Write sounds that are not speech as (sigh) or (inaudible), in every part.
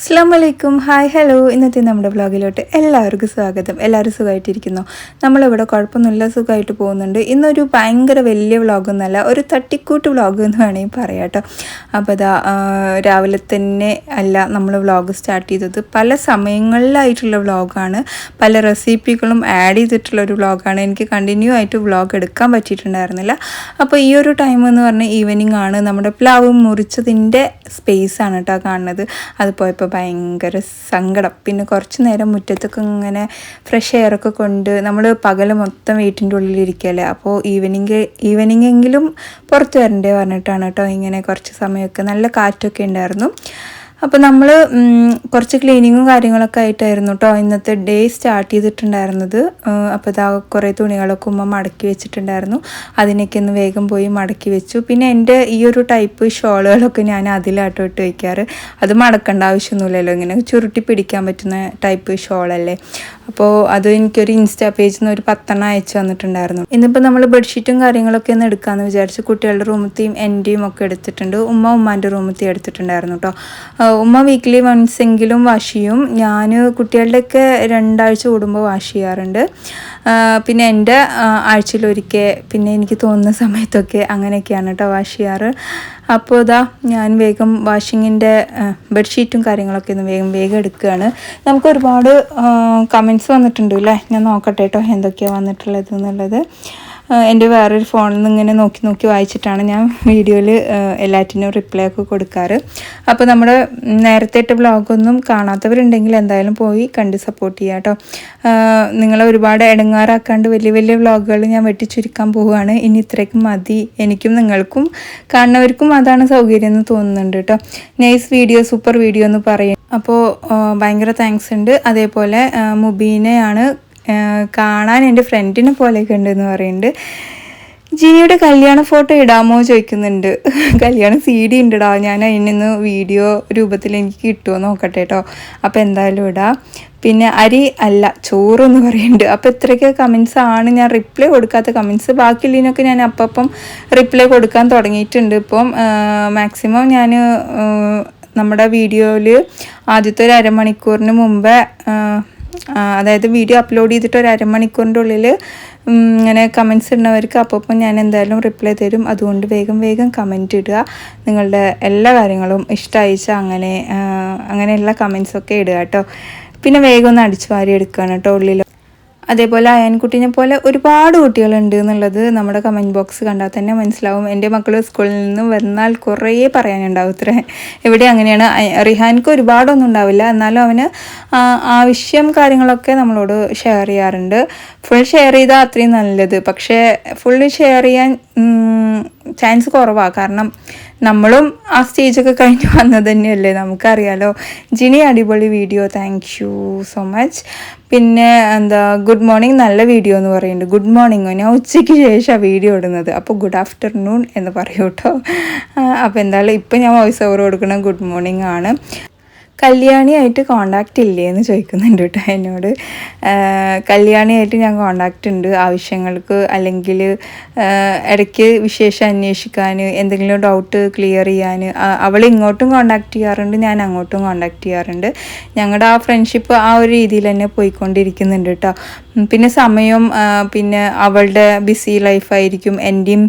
അസ്സാം വലൈക്കും hi hello ഇന്നത്തെ നമ്മുടെ വ്ളോഗിലോട്ട് എല്ലാവർക്കും സ്വാഗതം. എല്ലാവരും സുഖമായിട്ടിരിക്കുന്നു നമ്മളിവിടെ കുഴപ്പമൊന്നുമില്ല സുഖമായിട്ട് പോകുന്നുണ്ട്. ഇന്നൊരു ഭയങ്കര വലിയ വ്ളോഗൊന്നുമല്ല ഒരു തട്ടിക്കൂട്ട് വ്ളോഗ് എന്ന് വേണമെങ്കിൽ പറയാം കേട്ടോ. അപ്പോൾ അതാ രാവിലെ തന്നെ അല്ല നമ്മൾ വ്ളോഗ് സ്റ്റാർട്ട് ചെയ്തത് പല സമയങ്ങളിലായിട്ടുള്ള വ്ളോഗാണ്. പല റെസിപ്പികളും ആഡ് ചെയ്തിട്ടുള്ള ഒരു വ്ളോഗാണ്. എനിക്ക് കണ്ടിന്യൂ ആയിട്ട് വ്ളോഗ് എടുക്കാൻ പറ്റിയിട്ടുണ്ടായിരുന്നില്ല. അപ്പോൾ ഈ ഒരു ടൈം എന്ന് പറഞ്ഞാൽ ഈവനിങ് ആണ്. നമ്മുടെ പ്ലാവ് മുറിച്ചതിന്റെ സ്പേസ് ആണ് കേട്ടോ കാണുന്നത്. അത് പോയപ്പോൾ ഭയങ്കര സങ്കടം. പിന്നെ കുറച്ച് നേരം മുറ്റത്തൊക്കെ ഇങ്ങനെ ഫ്രഷ് എയറൊക്കെ കൊണ്ട് നമ്മൾ പകൽ മൊത്തം വീട്ടിന്റെ ഉള്ളിലിരിക്കുകയല്ലേ അപ്പോൾ ഈവനിങ് ഈവനിങ് എങ്കിലും പുറത്ത് വരണ്ടേ പറഞ്ഞിട്ടാണ് കേട്ടോ ഇങ്ങനെ കുറച്ച് സമയമൊക്കെ. നല്ല കാറ്റൊക്കെ ഉണ്ടായിരുന്നു. അപ്പോൾ നമ്മൾ കുറച്ച് ക്ലീനിങ്ങും കാര്യങ്ങളൊക്കെ ആയിട്ടായിരുന്നു കേട്ടോ ഇന്നത്തെ ഡേ സ്റ്റാർട്ട് ചെയ്തിട്ടുണ്ടായിരുന്നത്. അപ്പോൾ ഇതാ കുറേ തുണികളൊക്കെ ഉമ്മ മടക്കി വെച്ചിട്ടുണ്ടായിരുന്നു. അതിനൊക്കെ ഒന്ന് വേഗം പോയി മടക്കി വെച്ചു. പിന്നെ എന്റെ ഈ ഒരു ടൈപ്പ് ഷോളുകളൊക്കെ ഞാൻ അതിലാട്ടോ ഇട്ട് വയ്ക്കാറ് അത് മടക്കേണ്ട ആവശ്യമൊന്നുമില്ലല്ലോ. ഇങ്ങനെ ചുരുട്ടി പിടിക്കാൻ പറ്റുന്ന ടൈപ്പ് ഷോളല്ലേ. അപ്പോൾ അത് എനിക്കൊരു ഇൻസ്റ്റാ പേജിൽ നിന്ന് ഒരു പത്തെണ്ണം അയച്ചു വന്നിട്ടുണ്ടായിരുന്നു ഇന്നിപ്പോൾ നമ്മൾ ബെഡ്ഷീറ്റും കാര്യങ്ങളൊക്കെ ഒന്ന് എടുക്കാമെന്ന് വിചാരിച്ചു കുട്ടികളുടെ റൂമത്തെയും എന്റെയും ഒക്കെ എടുത്തിട്ടുണ്ട്. ഉമ്മ ഉമ്മാന്റെ റൂമത്തെയും എടുത്തിട്ടുണ്ടായിരുന്നു കേട്ടോ ഉമ്മ വീക്ക്ലി വൺസ് എങ്കിലും വാഷ് ചെയ്യും. ഞാൻ കുട്ടികളുടെയൊക്കെ രണ്ടാഴ്ച കൂടുമ്പോൾ വാഷ് ചെയ്യാറുണ്ട്. പിന്നെ എന്റെ ആഴ്ചയിലൊരിക്കൽ പിന്നെ എനിക്ക് തോന്നുന്ന സമയത്തൊക്കെ അങ്ങനെയൊക്കെയാണ് കേട്ടോ വാഷ് ചെയ്യാറ്. അപ്പോൾ ഇതാ ഞാൻ വേഗം വാഷിങ്ങിന്റെ ബെഡ്ഷീറ്റും കാര്യങ്ങളൊക്കെ ഒന്ന് വേഗം വേഗം എടുക്കുകയാണ്. നമുക്ക് ഒരുപാട് കമൻസ് വന്നിട്ടുണ്ട് അല്ലേ? ഞാൻ നോക്കട്ടെ കേട്ടോ എന്തൊക്കെയാണ് വന്നിട്ടുള്ളത് എന്നുള്ളത്. എന്റെ വേറൊരു ഫോണിൽ നിന്ന് ഇങ്ങനെ നോക്കി നോക്കി വായിച്ചിട്ടാണ് ഞാൻ വീഡിയോയിൽ എല്ലാറ്റിനും റിപ്ലൈ ഒക്കെ കൊടുക്കാറ്. അപ്പോൾ നമ്മുടെ നേരത്തെ ഇട്ട ബ്ലോഗൊന്നും കാണാത്തവരുണ്ടെങ്കിൽ എന്തായാലും പോയി കണ്ട് സപ്പോർട്ട് ചെയ്യുക കേട്ടോ. നിങ്ങളെ ഒരുപാട് ഇടങ്ങാറാക്കാണ്ട് വലിയ വലിയ വ്ളോഗുകൾ ഞാൻ വെട്ടിച്ചുരുക്കാൻ പോവുകയാണ്. ഇനി ഇത്രയ്ക്കും മതി. എനിക്കും നിങ്ങൾക്കും കാണുന്നവർക്കും അതാണ് സൗകര്യം എന്ന് തോന്നുന്നുണ്ട് കേട്ടോ. നൈസ് വീഡിയോ സൂപ്പർ വീഡിയോ എന്ന് പറയും. അപ്പോൾ ഭയങ്കര താങ്ക്സ് ഉണ്ട്. അതേപോലെ മുബീനയാണ് കാണാൻ എന്റെ ഫ്രണ്ടിനെ പോലെയൊക്കെ ഉണ്ടെന്ന് പറയുന്നുണ്ട്. ജിനിയുടെ കല്യാണ ഫോട്ടോ ഇടാമോ ചോദിക്കുന്നുണ്ട്. കല്യാണ സി ഡി ഉണ്ടടാ. ഞാൻ അതിൽ നിന്ന് വീഡിയോ രൂപത്തിൽ എനിക്ക് കിട്ടുമോ നോക്കട്ടെ കേട്ടോ. അപ്പോൾ എന്തായാലും ഇടാം. പിന്നെ അരി അല്ല ചോറ് എന്ന് പറയുന്നുണ്ട്. അപ്പോൾ ഇത്രയൊക്കെ കമൻസ് ആണ്. ഞാൻ റിപ്ലൈ കൊടുക്കാത്ത കമൻസ് ബാക്കിയുള്ളതിനൊക്കെ ഞാൻ അപ്പം റിപ്ലൈ കൊടുക്കാൻ തുടങ്ങിയിട്ടുണ്ട് ഇപ്പം. മാക്സിമം ഞാൻ നമ്മുടെ വീഡിയോയിൽ ആദ്യത്തെ ഒരു അരമണിക്കൂറിന് മുമ്പേ അതായത് വീഡിയോ അപ്ലോഡ് ചെയ്തിട്ട് ഒരു അരമണിക്കൂറിന്റെ ഉള്ളിൽ ഇങ്ങനെ കമൻസ് ഇടുന്നവർക്ക് അപ്പോൾ ഞാൻ എന്തായാലും റിപ്ലൈ തരും. അതുകൊണ്ട് വേഗം വേഗം കമന്റ് ഇടുക. നിങ്ങളുടെ എല്ലാ കാര്യങ്ങളും ഇഷ്ടമായിച്ച അങ്ങനെ അങ്ങനെയുള്ള കമൻസൊക്കെ ഇടുക കേട്ടോ. പിന്നെ വേഗം ഒന്ന് അടിച്ചു വാരി എടുക്കുകയാണ് കേട്ടോ ഉള്ളിൽ അതേപോലെ അയൻകുട്ടീനെ പോലെ ഒരുപാട് കുട്ടികളുണ്ട് എന്നുള്ളത് നമ്മുടെ കമന്റ് ബോക്സ് കണ്ടാൽ തന്നെ മനസ്സിലാവും. എന്റെ മക്കൾ സ്കൂളിൽ നിന്ന് വന്നാൽ കുറേ പറയാനുണ്ടാവും ഇത്ര ഇവിടെ അങ്ങനെയാണ്. റിഹാൻക്ക് ഒരുപാടൊന്നും ഉണ്ടാവില്ല. എന്നാലും അവന് ആവശ്യം കാര്യങ്ങളൊക്കെ നമ്മളോട് ഷെയർ ചെയ്യാറുണ്ട്. ഫുൾ ഷെയർ ചെയ്താൽ അത്രയും നല്ലത്. പക്ഷേ ഫുള്ള് ഷെയർ ചെയ്യാൻ ചാൻസ് കുറവാണ് കാരണം നമ്മളും ആ സ്റ്റേജൊക്കെ കഴിഞ്ഞ് (laughs) വന്നത് തന്നെയല്ലേ? നമുക്കറിയാലോ. ജിനി അടിപൊളി video thank you so much പിന്നെ എന്താ ഗുഡ് മോർണിംഗ് നല്ല വീഡിയോ എന്ന് പറയുന്നുണ്ട്. ഗുഡ് മോർണിംഗ് ഞാൻ ഉച്ചയ്ക്ക് ശേഷമാണ് വീഡിയോ ഇടുന്നത്. അപ്പോൾ ഗുഡ് ആഫ്റ്റർനൂൺ എന്ന് പറയൂട്ടോ അപ്പോൾ എന്തായാലും ഇപ്പം ഞാൻ വോയിസ് ഓവർ കൊടുക്കുന്ന ഗുഡ് മോർണിംഗ് ആണ്. കല്യാണിയായിട്ട് കോണ്ടാക്റ്റ് ഇല്ലേ എന്ന് ചോദിക്കുന്നുണ്ട് കേട്ടോ എന്നോട്. കല്യാണിയായിട്ട് ഞാൻ കോണ്ടാക്റ്റ് ഉണ്ട്. ആവശ്യങ്ങൾക്ക് അല്ലെങ്കിൽ ഇടയ്ക്ക് വിശേഷം അന്വേഷിക്കാൻ എന്തെങ്കിലും ഡൗട്ട് ക്ലിയർ ചെയ്യാൻ അവൾ ഇങ്ങോട്ടും കോണ്ടാക്റ്റ് ചെയ്യാറുണ്ട് ഞാൻ അങ്ങോട്ടും കോണ്ടാക്റ്റ് ചെയ്യാറുണ്ട്. ഞങ്ങളുടെ ആ ഫ്രണ്ട്ഷിപ്പ് ആ ഒരു രീതിയിൽ തന്നെ പോയിക്കൊണ്ടിരിക്കുന്നുണ്ട് കേട്ടോ. പിന്നെ സമയം പിന്നെ അവളുടെ ബിസി ലൈഫായിരിക്കും എന്റെയും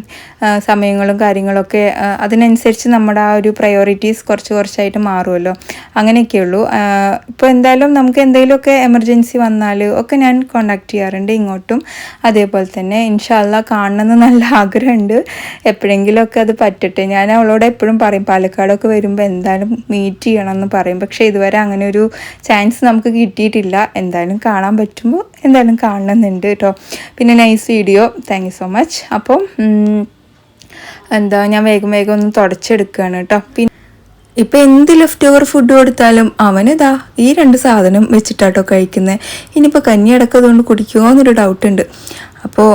സമയങ്ങളും കാര്യങ്ങളൊക്കെ അതിനനുസരിച്ച് നമ്മുടെ ആ ഒരു പ്രയോറിറ്റീസ് കുറച്ച് കുറച്ചായിട്ട് മാറുമല്ലോ. അങ്ങനെയൊക്കെയുള്ളൂ. ഇപ്പോൾ എന്തായാലും നമുക്ക് എന്തെങ്കിലുമൊക്കെ എമർജൻസി വന്നാൽ ഒക്കെ ഞാൻ കോണ്ടാക്ട് ചെയ്യാറുണ്ട് ഇങ്ങോട്ടും. അതേപോലെ തന്നെ ഇൻഷാല്ല കാണണമെന്ന് നല്ല ആഗ്രഹമുണ്ട്. എപ്പോഴെങ്കിലുമൊക്കെ അത് പറ്റട്ടെ. ഞാൻ അവളോട് എപ്പോഴും പറയും പാലക്കാടൊക്കെ വരുമ്പോൾ എന്തായാലും മീറ്റ് ചെയ്യണം എന്ന് പറയും. പക്ഷേ ഇതുവരെ അങ്ങനെ ഒരു ചാൻസ് നമുക്ക് കിട്ടിയിട്ടില്ല. എന്തായാലും കാണാൻ പറ്റുമ്പോൾ എന്തായാലും കാണണമെന്നുണ്ട് കേട്ടോ. പിന്നെ nice video thank so much അപ്പം എന്താ ഞാൻ വേഗം വേഗം ഒന്ന് തുടച്ചെടുക്കുകയാണ് കേട്ടോ. പിന്നെ ഇപ്പം എന്ത് ലെഫ്റ്റ് ഓവർ ഫുഡ് കൊടുത്താലും അവനിതാ ഈ രണ്ട് സാധനം വെച്ചിട്ടാട്ടോ കഴിക്കുന്നത് ഇനിയിപ്പോൾ കഞ്ഞി അടക്കതുകൊണ്ട് കുടിക്കുമോ എന്നൊരു ഡൗട്ട് ഉണ്ട്. അപ്പോൾ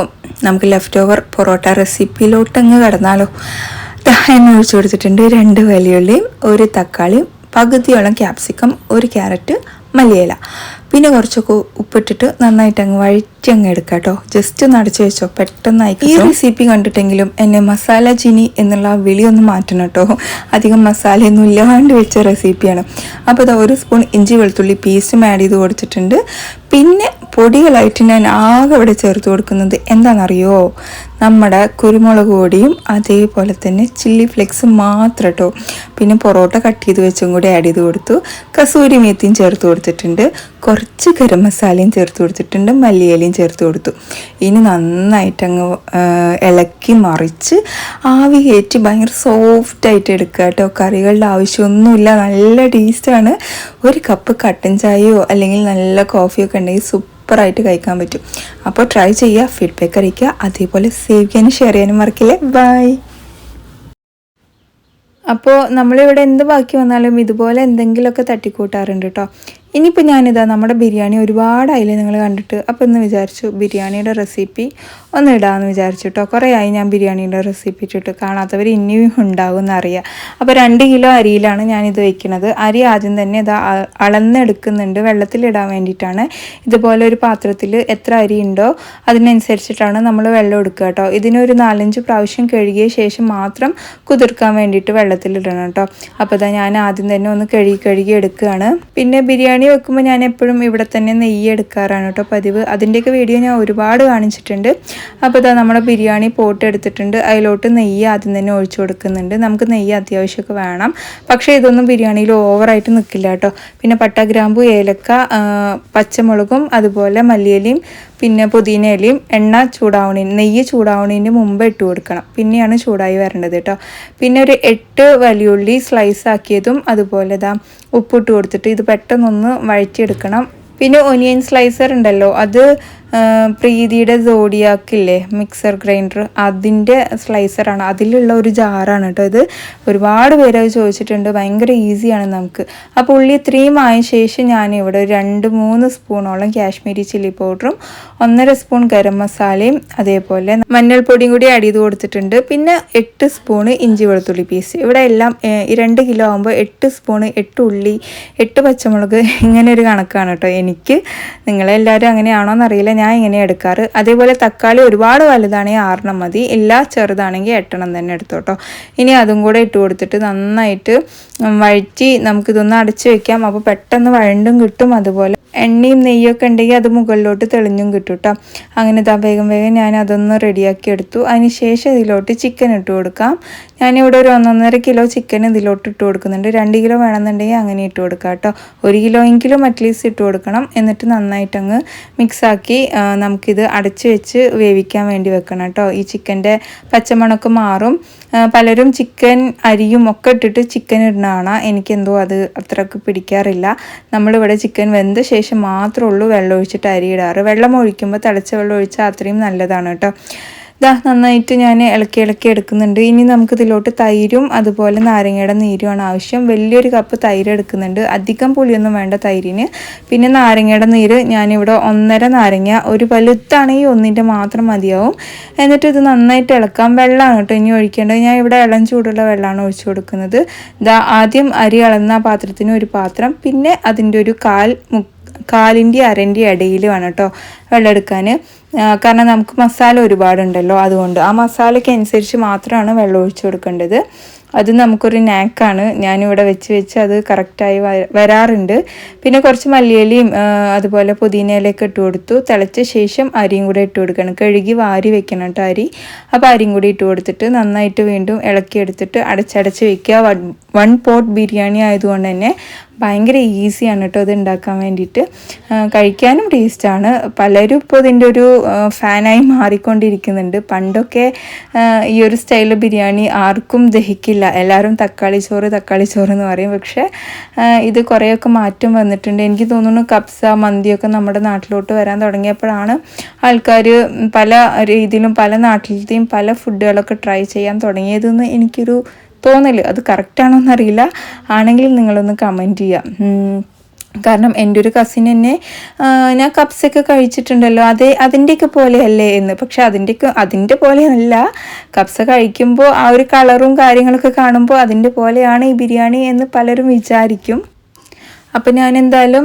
നമുക്ക് ലെഫ്റ്റ് ഓവർ പൊറോട്ട റെസിപ്പിയിലോട്ട് അങ്ങ് കടന്നാലോ. എണ്ണ ഒഴിച്ചു കൊടുത്തിട്ടുണ്ട്. രണ്ട് വലിയുള്ളിയും ഒരു തക്കാളിയും പകുതിയോളം ക്യാപ്സിക്കം ഒരു ക്യാരറ്റ് മല്ലിയില. പിന്നെ കുറച്ചൊക്കെ ഉപ്പിട്ടിട്ട് നന്നായിട്ട് അങ്ങ് വഴറ്റി അങ്ങ് എടുക്കാം കേട്ടോ. ജസ്റ്റ് ഒന്ന് അടച്ചു വെച്ചോ. പെട്ടെന്നായി ഈ റെസിപ്പി കണ്ടിട്ടെങ്കിലും എന്നെ മസാല ചിനി എന്നുള്ള വിളി ഒന്ന് മാറ്റണം കേട്ടോ. അധികം മസാലയൊന്നും ഇല്ലാണ്ട് വെച്ച റെസിപ്പിയാണ് അപ്പോൾ അത് ഒരു സ്പൂൺ ഇഞ്ചി വെളുത്തുള്ളി പേസ്റ്റും ആഡ് ചെയ്ത് കൊടുത്തിട്ടുണ്ട്. പിന്നെ പൊടികളായിട്ട് ഞാൻ ആകെ ഇവിടെ ചേർത്ത് കൊടുക്കുന്നത് എന്താണെന്നറിയോ? നമ്മുടെ കുരുമുളക് പൊടിയും അതേപോലെ തന്നെ ചില്ലി ഫ്ലെക്സ് മാത്രം കേട്ടോ പിന്നെ പൊറോട്ട കട്ട് ചെയ്ത് വെച്ചും കൂടി ആഡ് ചെയ്ത് കൊടുത്തു. കസൂരി മേത്തിയും ചേർത്ത് കൊടുത്തിട്ടുണ്ട്. കുറച്ച് ഗരം മസാലയും ചേർത്ത് കൊടുത്തിട്ടുണ്ട്. മല്ലിയിലയും ചേർത്ത് കൊടുത്തു. ഇനി നന്നായിട്ട് അങ്ങ് ആ, ഇളക്കി മറിച്ച് ആവി കയറ്റി ഭയങ്കര സോഫ്റ്റായിട്ട് എടുക്കുക കേട്ടോ. കറികളുടെ ആവശ്യമൊന്നുമില്ല. നല്ല ടേസ്റ്റാണ് ഒരു കപ്പ് കട്ടൻ ചായയോ അല്ലെങ്കിൽ നല്ല കോഫിയോ ഒക്കെ ഉണ്ടെങ്കിൽ സൂപ്പറായിട്ട് കഴിക്കാൻ പറ്റും. അപ്പോൾ ട്രൈ ചെയ്യുക ഫീഡ്ബാക്ക് അറിയിക്കുക അതേപോലെ സേവ് ചെയ്യാനും ഷെയർ ചെയ്യാനും മറക്കില്ലേ? ബൈ അപ്പോൾ നമ്മളിവിടെ എന്ത് ബാക്കി വന്നാലും ഇതുപോലെ എന്തെങ്കിലുമൊക്കെ തട്ടിക്കൂട്ടാറുണ്ട് കേട്ടോ. ഇനിയിപ്പോൾ ഞാനിതാ നമ്മുടെ ബിരിയാണി ഒരുപാടായില്ലേ നിങ്ങൾ കണ്ടിട്ട്? അപ്പോൾ ഇന്ന് വിചാരിച്ചു ബിരിയാണിയുടെ റെസിപ്പി ഒന്ന് ഇടാമെന്ന് വിചാരിച്ചു കേട്ടോ കുറേ ആയി ഞാൻ ബിരിയാണിയുടെ റെസിപ്പി ഇട്ടിട്ട് കാണാത്തവർ ഇനിയും ഉണ്ടാകും എന്നറിയാം അപ്പോൾ രണ്ട് കിലോ അരിയിലാണ് ഞാനിത് വെക്കുന്നത് അരി ആദ്യം തന്നെ ഇതാ അളന്നെടുക്കുന്നുണ്ട്. വെള്ളത്തിലിടാൻ വേണ്ടിയിട്ടാണ്. ഇതുപോലെ ഒരു പാത്രത്തിൽ എത്ര അരി ഉണ്ടോ അതിനനുസരിച്ചിട്ടാണ് നമ്മൾ വെള്ളം എടുക്കുക കേട്ടോ. ഇതിനൊരു നാലഞ്ച് പ്രാവശ്യം കഴുകിയ ശേഷം മാത്രം കുതിർക്കാൻ വേണ്ടിയിട്ട് വെള്ളത്തിലിടണം കേട്ടോ. അപ്പോൾ ഇതാ ഞാൻ ആദ്യം തന്നെ ഒന്ന് കഴുകി കഴുകി എടുക്കുകയാണ്. പിന്നെ ബിരിയാണി വെക്കുമ്പോൾ ഞാൻ എപ്പോഴും ഇവിടെ തന്നെ നെയ്യ് എടുക്കാറാണ് കേട്ടോ പതിവ്. അതിന്റെയൊക്കെ വീഡിയോ ഞാൻ ഒരുപാട് കാണിച്ചിട്ടുണ്ട്. അപ്പോൾ ഇതാ നമ്മുടെ ബിരിയാണി പോട്ട് എടുത്തിട്ടുണ്ട്. അതിലോട്ട് നെയ്യ് ആദ്യം തന്നെ ഒഴിച്ചു കൊടുക്കുന്നുണ്ട്. നമുക്ക് നെയ്യ് അത്യാവശ്യമൊക്കെ വേണം. പക്ഷേ ഇതൊന്നും ബിരിയാണിയിൽ ഓവറായിട്ട് നിൽക്കില്ല കേട്ടോ. പിന്നെ പട്ട ഗ്രാമ്പു ഏലക്ക പച്ചമുളകും അതുപോലെ മല്ലിയിലയും പിന്നെ പുതിന ഇലയും എണ്ണ ചൂടാവണീന് നെയ്യ് ചൂടാവണീന് മുമ്പ് ഇട്ട് കൊടുക്കണം. പിന്നെയാണ് ചൂടായി വരേണ്ടത് കേട്ടോ. പിന്നെ ഒരു എട്ട് വലിയുള്ളി സ്ലൈസ് ആക്കിയതും അതുപോലെ ഇതാ ഉപ്പിട്ട് കൊടുത്തിട്ട് ഇത് പെട്ടെന്നൊന്ന് വഴറ്റിയെടുക്കണം. പിന്നെ ഒനിയൻ സ്ലൈസർ ഉണ്ടല്ലോ അത് പ്രീതിയുടെ സോഡിയാക്കില്ലേ മിക്സർ ഗ്രൈൻഡർ അതിന്റെ സ്ലൈസറാണ് അതിലുള്ള ഒരു ജാറാണ് കേട്ടോ ഇത്. ഒരുപാട് പേര് അത് ചോദിച്ചിട്ടുണ്ട്. ഭയങ്കര ഈസിയാണ് നമുക്ക്. അപ്പോൾ ഉള്ളി ഇത്രയും ആയ ശേഷം ഞാൻ ഇവിടെ ഒരു രണ്ട് മൂന്ന് സ്പൂണോളം കാശ്മീരി ചില്ലി പൗഡറും ഒന്നര സ്പൂൺ ഗരം മസാലയും അതേപോലെ മഞ്ഞൾപ്പൊടിയും കൂടി ആഡ് ചെയ്ത് കൊടുത്തിട്ടുണ്ട്. പിന്നെ എട്ട് സ്പൂണ് ഇഞ്ചി വെളുത്തുള്ളി പീസ് ഇവിടെ എല്ലാം രണ്ട് കിലോ ആകുമ്പോൾ എട്ട് സ്പൂണ് എട്ട് ഉള്ളി എട്ട് പച്ചമുളക് ഇങ്ങനെ ഒരു കണക്കാണ് കേട്ടോ എനിക്ക്. നിങ്ങളെല്ലാവരും അങ്ങനെയാണോ എന്നറിയില്ല ഞാൻ ഇങ്ങനെ എടുക്കാറ്. അതേപോലെ തക്കാളി ഒരുപാട് വലുതാണെങ്കിൽ ആറെണ്ണം മതി. എല്ലാ ചെറുതാണെങ്കിൽ എട്ടെണ്ണം തന്നെ എടുത്തോട്ടോ. ഇനി അതും കൂടെ ഇട്ട് കൊടുത്തിട്ട് നന്നായിട്ട് വഴറ്റി നമുക്കിതൊന്ന് അടച്ചു വെക്കാം. അപ്പോൾ പെട്ടെന്ന് വഴണ്ടും കിട്ടും. അതുപോലെ എണ്ണയും നെയ്യൊക്കെ ഉണ്ടെങ്കിൽ അത് മുകളിലോട്ട് തെളിഞ്ഞും കിട്ടും കേട്ടോ. അങ്ങനെ ഇതാ വേഗം വേഗം ഞാൻ അതൊന്ന് റെഡിയാക്കി എടുത്തു. അതിന് ശേഷം ഇതിലോട്ട് ചിക്കൻ ഇട്ട് കൊടുക്കാം. ഞാനിവിടെ ഒരു ഒന്നൊന്നര കിലോ ചിക്കൻ ഇതിലോട്ട് ഇട്ട് കൊടുക്കുന്നുണ്ട്. രണ്ട് കിലോ വേണമെന്നുണ്ടെങ്കിൽ അങ്ങനെ ഇട്ട് കൊടുക്കാം കേട്ടോ. ഒരു കിലോ എങ്കിലും അറ്റ്ലീസ്റ്റ് ഇട്ട് കൊടുക്കണം. എന്നിട്ട് നന്നായിട്ടങ്ങ് മിക്സാക്കി നമുക്കിത് അടച്ച് വെച്ച് വേവിക്കാൻ വേണ്ടി വെക്കണം കേട്ടോ. ഈ ചിക്കന്റെ പച്ചമണക്ക് മാറും. പലരും ചിക്കൻ അരിയും ഒക്കെ ഇട്ടിട്ട് ചിക്കൻ ഇടുന്ന കാണാം എനിക്കെന്തോ അത് അത്രയ്ക്ക് പിടിക്കാറില്ല. നമ്മളിവിടെ ചിക്കൻ വെന്ത ശേഷം മാത്രമേ ഉള്ളൂ വെള്ളം ഒഴിച്ചിട്ട് അരി ഇടാറ്. വെള്ളം ഒഴിക്കുമ്പോൾ തിളച്ച വെള്ളം ഒഴിച്ചാൽ അത്രയും നല്ലതാണ് കേട്ടോ. ഇതാ നന്നായിട്ട് ഞാൻ ഇളക്കി ഇളക്കി എടുക്കുന്നുണ്ട്. ഇനി നമുക്ക് ഇതിലോട്ട് തൈരും അതുപോലെ നാരങ്ങയുടെ നീരുമാണ് ആവശ്യം. വലിയൊരു കപ്പ് തൈര് എടുക്കുന്നുണ്ട്. അധികം പുളിയൊന്നും വേണ്ട തൈരിന്. പിന്നെ നാരങ്ങയുടെ നീര് ഞാനിവിടെ ഒന്നര നാരങ്ങ ഒരു വലുത്താണെങ്കിൽ ഒന്നിന്റെ മാത്രം മതിയാവും. എന്നിട്ട് ഇത് നന്നായിട്ട് ഇളക്കാം. വെള്ളമാണ് കേട്ടോ ഇനി ഒഴിക്കേണ്ടത്. ഞാൻ ഇവിടെ ഇളം ചൂടുള്ള വെള്ളമാണ് ഒഴിച്ചു കൊടുക്കുന്നത്. ഇതാ ആദ്യം അരി ഇളന്ന പാത്രത്തിന് ഒരു പാത്രം. പിന്നെ അതിന്റെ ഒരു കാൽ മു കാലിന്റെ അരന്റെ ഇടയിൽ വേണം കേട്ടോ വെള്ളം എടുക്കാൻ. കാരണം നമുക്ക് മസാല ഒരുപാടുണ്ടല്ലോ അതുകൊണ്ട് ആ മസാലയ്ക്ക് അനുസരിച്ച് മാത്രമാണ് വെള്ളം ഒഴിച്ചു കൊടുക്കേണ്ടത്. അത് നമുക്കൊരു നാക്കാണ് ഞാനിവിടെ വെച്ച് വെച്ച് അത് കറക്റ്റായി വരാറുണ്ട്. പിന്നെ കുറച്ച് മല്ലിയിലയും അതുപോലെ പുതിനയിലൊക്കെ ഇട്ട് കൊടുത്തു. തിളച്ച ശേഷം അരിയും കൂടെ ഇട്ട് കൊടുക്കണം. കഴുകി വാരി വെക്കണം കേട്ടോ അരി. അപ്പോൾ അരിയും കൂടി ഇട്ട് കൊടുത്തിട്ട് നന്നായിട്ട് വീണ്ടും ഇളക്കിയെടുത്തിട്ട് അടച്ചടച്ച് വെക്കുക. വൺ പോട്ട് ബിരിയാണി ആയതുകൊണ്ട് തന്നെ ഭയങ്കര ഈസിയാണ് കേട്ടോ ഇത് ഉണ്ടാക്കാൻ വേണ്ടിയിട്ട്. കഴിക്കാനും ടേസ്റ്റാണ്. പലരും ഇപ്പോൾ ഇതിന്റെ ഒരു ഫാനായി മാറിക്കൊണ്ടിരിക്കുന്നുണ്ട്. പണ്ടൊക്കെ ഈ ഒരു സ്റ്റൈലിൽ ബിരിയാണി ആർക്കും ദഹിക്കില്ല. എല്ലാവരും തക്കാളി ചോറ് തക്കാളി ചോറ് എന്ന് പറയും. പക്ഷേ ഇത് കുറേയൊക്കെ മാറ്റം വന്നിട്ടുണ്ട്. എനിക്ക് തോന്നുന്നു കപ്സ മന്തിയൊക്കെ നമ്മുടെ നാട്ടിലോട്ട് വരാൻ തുടങ്ങിയപ്പോഴാണ് ആൾക്കാർ പല രീതിയിലും പല നാട്ടിലത്തെയും പല ഫുഡുകളൊക്കെ ട്രൈ ചെയ്യാൻ തുടങ്ങിയതെന്ന് എനിക്കൊരു തോന്നൽ അത് കറക്റ്റാണോ എന്നറിയില്ല ആണെങ്കിൽ നിങ്ങളൊന്ന് കമന്റ് ചെയ്യാം. കാരണം എന്റെ ഒരു കസിൻ എന്നെ ഞാൻ കപ്സൊക്കെ കഴിച്ചിട്ടുണ്ടല്ലോ. അതേ അതിന്റെയൊക്കെ പോലെയല്ലേ എന്ന്. പക്ഷെ അതിന്റെയൊക്കെ അതിന്റെ പോലെയല്ല. കപ്സ കഴിക്കുമ്പോൾ ആ ഒരു കളറും കാര്യങ്ങളൊക്കെ കാണുമ്പോൾ അതിന്റെ പോലെയാണ് ഈ ബിരിയാണി എന്ന് പലരും വിചാരിക്കും. അപ്പോൾ ഞാൻ എന്തായാലും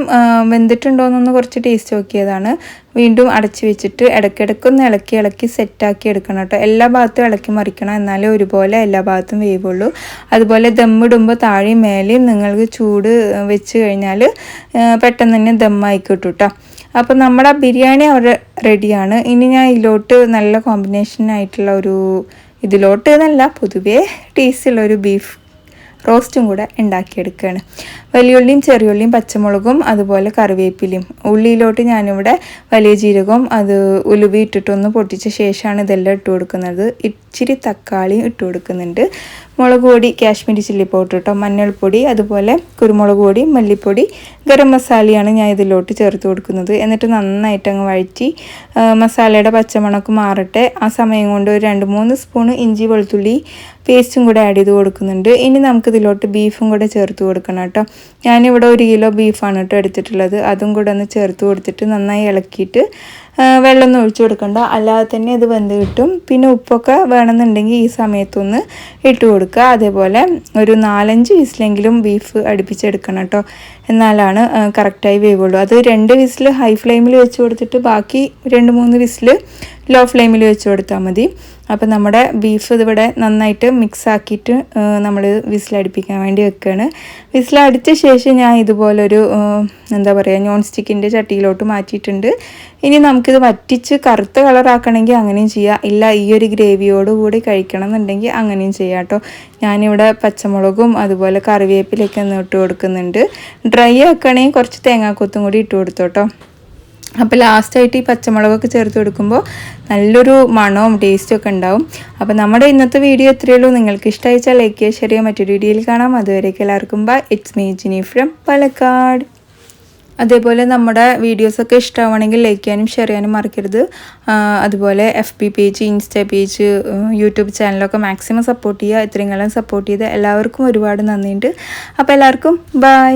വെന്തിട്ടുണ്ടോയെന്നൊന്ന് കുറച്ച് ടേസ്റ്റ് നോക്കിയതാണ്. വീണ്ടും അടച്ച് വെച്ചിട്ട് ഇടയ്ക്കിടയ്ക്കൊന്ന് ഇളക്കി ഇളക്കി സെറ്റാക്കി എടുക്കണം കേട്ടോ എല്ലാ ഭാഗത്തും ഇളക്കി മറിക്കണം എന്നാലേ ഒരുപോലെ എല്ലാ ഭാഗത്തും വേവുള്ളൂ. അതുപോലെ ദമ്മിടുമ്പോൾ താഴെയും മേലെയും നിങ്ങൾക്ക് ചൂട് വെച്ച് കഴിഞ്ഞാൽ പെട്ടെന്ന് തന്നെ ദമ്മായി കേട്ടോ അപ്പോൾ നമ്മുടെ ബിരിയാണി അവിടെ റെഡിയാണ് ഇനി ഞാൻ ഇതിലോട്ട് നല്ല കോമ്പിനേഷൻ ആയിട്ടുള്ള ഒരു ഇതിലോട്ട് എന്നല്ല പൊതുവേ ടേസ്റ്റുള്ള ഒരു ബീഫ് റോസ്റ്റും കൂടെ ഉണ്ടാക്കിയെടുക്കുകയാണ്. വലിയുള്ളിയും ചെറിയുള്ളിയും പച്ചമുളകും അതുപോലെ കറിവേപ്പിലയും. ഉള്ളിയിലോട്ട് ഞാനിവിടെ വലിയ ജീരകവും അത് ഉലുവി ഇട്ടിട്ടൊന്ന് പൊട്ടിച്ച ശേഷമാണ് ഇതെല്ലാം ഇട്ട് കൊടുക്കുന്നത്. ഇച്ചിരി തക്കാളിയും ഇട്ട് കൊടുക്കുന്നുണ്ട്. മുളക് പൊടി കാശ്മീരി ചില്ലി പൗഡർ കേട്ടോ മഞ്ഞൾപ്പൊടി അതുപോലെ കുരുമുളക് പൊടി മല്ലിപ്പൊടി ഗരം മസാലയാണ് ഞാൻ ഇതിലോട്ട് ചേർത്ത് കൊടുക്കുന്നത്. എന്നിട്ട് നന്നായിട്ട് അങ്ങ് വഴറ്റി മസാലയുടെ പച്ചമണക്ക് മാറട്ടെ. ആ സമയം കൊണ്ട് ഒരു രണ്ട് മൂന്ന് സ്പൂണ് ഇഞ്ചി വെളുത്തുള്ളി പേസ്റ്റും കൂടെ ആഡ് ചെയ്ത് കൊടുക്കുന്നുണ്ട്. ഇനി നമുക്ക് ഇതിലോട്ട് ബീഫും കൂടെ ചേർത്ത് കൊടുക്കണം കേട്ടോ ഞാനിവിടെ ഒരു കിലോ ബീഫാണ് കേട്ടോ എടുത്തിട്ടുള്ളത്. അതും കൂടെ ഒന്ന് ചേർത്ത് കൊടുത്തിട്ട് നന്നായി ഇളക്കിയിട്ട് വെള്ളമൊന്നും ഒഴിച്ചു കൊടുക്കണ്ട. അല്ലാതെ തന്നെ ഇത് വെന്ത് കിട്ടും. പിന്നെ ഉപ്പൊക്കെ വേണമെന്നുണ്ടെങ്കിൽ ഈ സമയത്തൊന്ന് ഇട്ട് കൊടുക്കുക. അതേപോലെ ഒരു നാലഞ്ച് വിസിലെങ്കിലും ബീഫ് അടുപ്പിച്ചെടുക്കണം കേട്ടോ. എന്നാലാണ് കറക്റ്റായി വേവുള്ളൂ. അത് രണ്ട് വിസിൽ ഹൈ ഫ്ലെയിമിൽ വെച്ച് കൊടുത്തിട്ട് ബാക്കി രണ്ട് മൂന്ന് വിസിൽ ലോ ഫ്ലെയിമിൽ വെച്ച് കൊടുത്താൽ മതി. അപ്പോൾ നമ്മുടെ ബീഫ് ഇതിവിടെ നന്നായിട്ട് മിക്സ് ആക്കിയിട്ട് നമ്മൾ വിസിലടിപ്പിക്കാൻ വേണ്ടി വെക്കുകയാണ് വിസിലടിച്ച ശേഷം ഞാൻ ഇതുപോലൊരു എന്താ പറയുക നോൺ സ്റ്റിക്കിന്റെ ചട്ടിയിലോട്ട് മാറ്റിയിട്ടുണ്ട്. ഇനി നമുക്കിത് വറ്റിച്ച് കറുത്ത കളറാക്കണമെങ്കിൽ അങ്ങനെയും ചെയ്യാം. ഇല്ല ഈ ഒരു ഗ്രേവിയോട് കൂടി കഴിക്കണം എന്നുണ്ടെങ്കിൽ അങ്ങനെയും ചെയ്യാം കേട്ടോ. ഞാനിവിടെ പച്ചമുളകും അതുപോലെ കറിവേപ്പിലൊക്കെ ഒന്ന് ഇട്ട് കൊടുക്കുന്നുണ്ട്. ഡ്രൈ ആക്കണമെങ്കിൽ കുറച്ച് തേങ്ങാക്കൊത്തും കൂടി ഇട്ട് കൊടുത്തോട്ടോ. അപ്പോൾ ലാസ്റ്റായിട്ട് ഈ പച്ചമുളകൊക്കെ ചേർത്ത് കൊടുക്കുമ്പോൾ നല്ലൊരു മണവും ടേസ്റ്റും ഒക്കെ ഉണ്ടാവും. അപ്പോൾ നമ്മുടെ ഇന്നത്തെ വീഡിയോ ഇത്രയേ ഉള്ളൂ. നിങ്ങൾക്ക് ഇഷ്ടമായിച്ചാൽ ലൈക്ക് ചെയ്യുക ഷെയർ ചെയ്യുക. മറ്റൊരു വീഡിയോയിൽ കാണാം. അതുവരേക്കും എല്ലാവർക്കും bye it's me Jini from Palakkad. അതേപോലെ നമ്മുടെ വീഡിയോസൊക്കെ ഇഷ്ടമാണെങ്കിൽ ലൈക്ക് ചെയ്യാനും ഷെയർ ചെയ്യാനും മറക്കരുത്. അതുപോലെ F B page insta page YouTube ചാനലൊക്കെ മാക്സിമം സപ്പോർട്ട് ചെയ്യുക. ഇത്രയും കാലം സപ്പോർട്ട് ചെയ്ത് എല്ലാവർക്കും ഒരുപാട് നന്ദിയുണ്ട്. അപ്പോൾ എല്ലാവർക്കും ബൈ